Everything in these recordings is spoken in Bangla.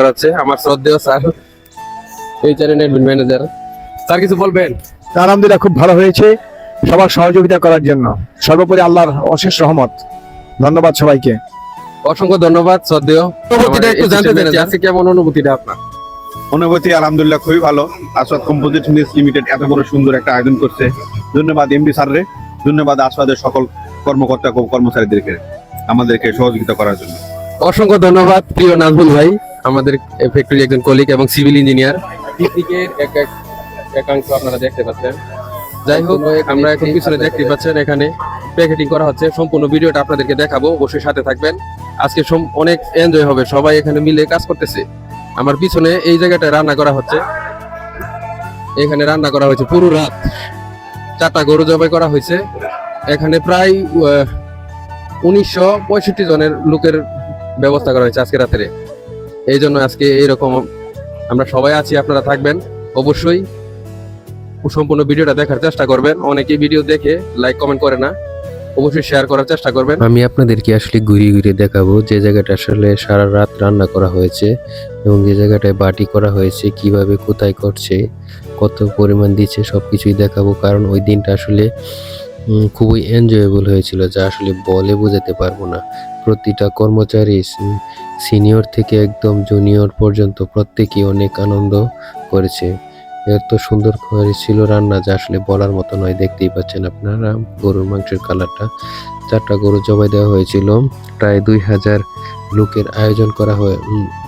করা হচ্ছে আমার শ্রদ্ধেয় স্যার এই চ্যানেল অ্যাডমিন ম্যানেজার স্যার কিছু বলবেন? আলহামদুলিল্লাহ খুব ভালো হয়েছে সবার সহযোগিতা করার জন্য। সর্বোপরি আল্লাহর অশেষ রহমত। ধন্যবাদ সবাইকে। অসংখ্য ধন্যবাদ শ্রদ্ধেয়। অনুভূতিটা একটু জানতে চাই আজকে কেমন অনুভূতিটা আপনার? অনুভূতি আলহামদুলিল্লাহ খুবই ভালো। আসাদ কম্পোজিট লিমিটেড এত বড় সুন্দর একটা আয়োজন করছে। ধন্যবাদ এমডি স্যাররে। ধন্যবাদ আসাদের সকল কর্মকর্তা কর্মচারীদেরকে আমাদেরকে সহযোগিতা করার জন্য। অসংখ্য ধন্যবাদ প্রিয় নাজমুল ভাই আমাদের ফ্যাক্টরি একজন কলিগ এবং সিভিল ইঞ্জিনিয়ার পিকনিকের এক এক একাংশ আপনারা দেখতে পাচ্ছেন। যাই হোক আমরা এখন পিছনে দেখতে পাচ্ছেন এখানে প্যাকেটিং করা হচ্ছে। সম্পূর্ণ ভিডিওটা আপনাদেরকে দেখাবো অবশ্যই সাথে থাকবেন। আজকে অনেক এনজয় হবে সবাই এখানে মিলে কাজ করতেছে। আমার পিছনে এই জায়গাটায় রান্না করা হচ্ছে। এখানে রান্না করা হয়েছে পুরো রাত। চারটা গরু জবাই করা হয়েছে। এখানে প্রায় উনিশশো পঁয়ষট্টি জনের লোকের ব্যবস্থা করা হয়েছে আজকে রাত্রে। এই জন্য আজকে এইরকম আমরা সবাই আছি, আপনারা থাকবেন। অবশ্যই সম্পূর্ণ ভিডিওটা দেখার চেষ্টা করবেন। অনেকেই ভিডিও দেখে লাইক কমেন্ট করে না। অবশ্যই শেয়ার করার চেষ্টা করবেন। আমি আপনাদেরকে আসলে ঘুরিয়ে ঘুরিয়ে দেখাবো যে জায়গাটা আসলে সারা রাত রান্না করা হয়েছে এবং যে জায়গাটায় বাটি করা হয়েছে, কীভাবে, কোথায় করছে, কত পরিমাণ দিচ্ছে সব কিছুই দেখাবো। কারণ ওই দিনটা আসলে খুবই এনজয়েবল হয়েছিল, যা আসলে বলে বোঝাতে পারব না। প্রতিটা কর্মচারী সিনিয়র থেকে একদম জুনিয়র পর্যন্ত প্রত্যেকেই অনেক আনন্দ করেছে। এত সুন্দর ছিল রান্না, যা আসলে বলার মতো নয়, দেখতেই পাচ্ছেন আপনারা। গরুর মাংসের কালারটা, চারটা গরু জবাই দেওয়া হয়েছিল। প্রায় দুই হাজার লোকের আয়োজন করা হয়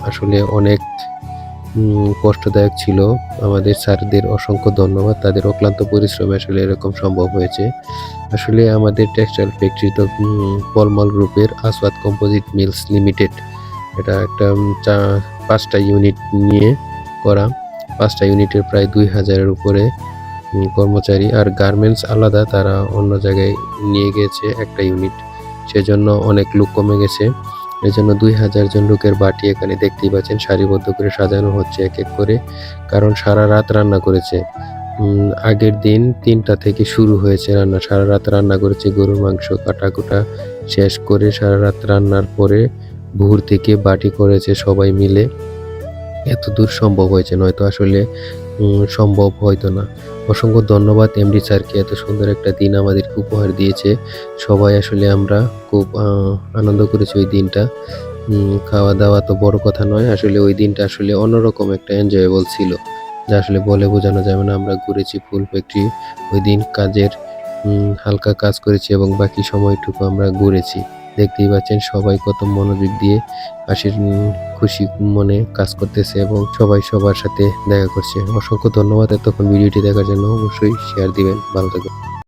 আসলে অনেক কষ্টদায়ক ছিল। আমাদের স্যারদের অসংখ্য ধন্যবাদ। তাদের অক্লান্ত পরিশ্রমে আসলে এরকম সম্ভব হয়েছে। আসলে আমাদের টেক্সটাইল ফ্যাক্টরি তো পলমল গ্রুপের আসওয়াদ কম্পোজিট মিলস লিমিটেড। এটা একটা চা- পাঁচটা ইউনিট নিয়ে করা। পাঁচটা ইউনিটের প্রায় দুই হাজারের উপরে কর্মচারী। আর গার্মেন্টস আলাদা, তারা অন্য জায়গায় নিয়ে গেছে একটা ইউনিট। সেজন্য অনেক লোক কমে গেছে। এই জন্য দুই হাজার জন লোকের বাটি এখানে দেখতেই পাচ্ছেন, সারিবদ্ধ করে সাজানো হচ্ছে এক এক করে, কারণ সারা রাত রান্না করেছে। আগের দিন তিনটা থেকে শুরু হয়েছে রান্না, সারা রাত রান্না করেছে, গরুর মাংস কাটাকুটা শেষ করে সারা রাত রান্নার পরে ভোর থেকে বাটি করেছে সবাই মিলে। এত দূর সম্ভব হয়েছে নয়তো আসলে সম্ভব হয়তো না। অসংখ্য ধন্যবাদ এমডি স্যারকে, এত সুন্দর একটা দিন আমাদেরকে উপহার দিয়েছে। সবাই আসলে আমরা খুব আনন্দ করেছি ওই দিনটা। খাওয়া দাওয়া তো বড় কথা নয়, আসলে ওই দিনটা আসলে অন্যরকম একটা এনজয়েবল ছিল। যা আসলে বলে বোঝানো যাবে না, আমরা ঘুরেছি ফুল ফ্যাক্টরি, ওই দিন কাজের হালকা কাজ করেছি এবং বাকি সময়টুকু আমরা ঘুরেছি। দেখতেই পাচ্ছেন সবাই কত মনোযোগ দিয়ে হাসির খুশি মনে কাজ করতেছে এবং সবাই সবার সাথে দেখা করছে। অসংখ্য ধন্যবাদ এতক্ষণ ভিডিওটি দেখার জন্য। অবশ্যই শেয়ার দিবেন। ভালো থাকবেন।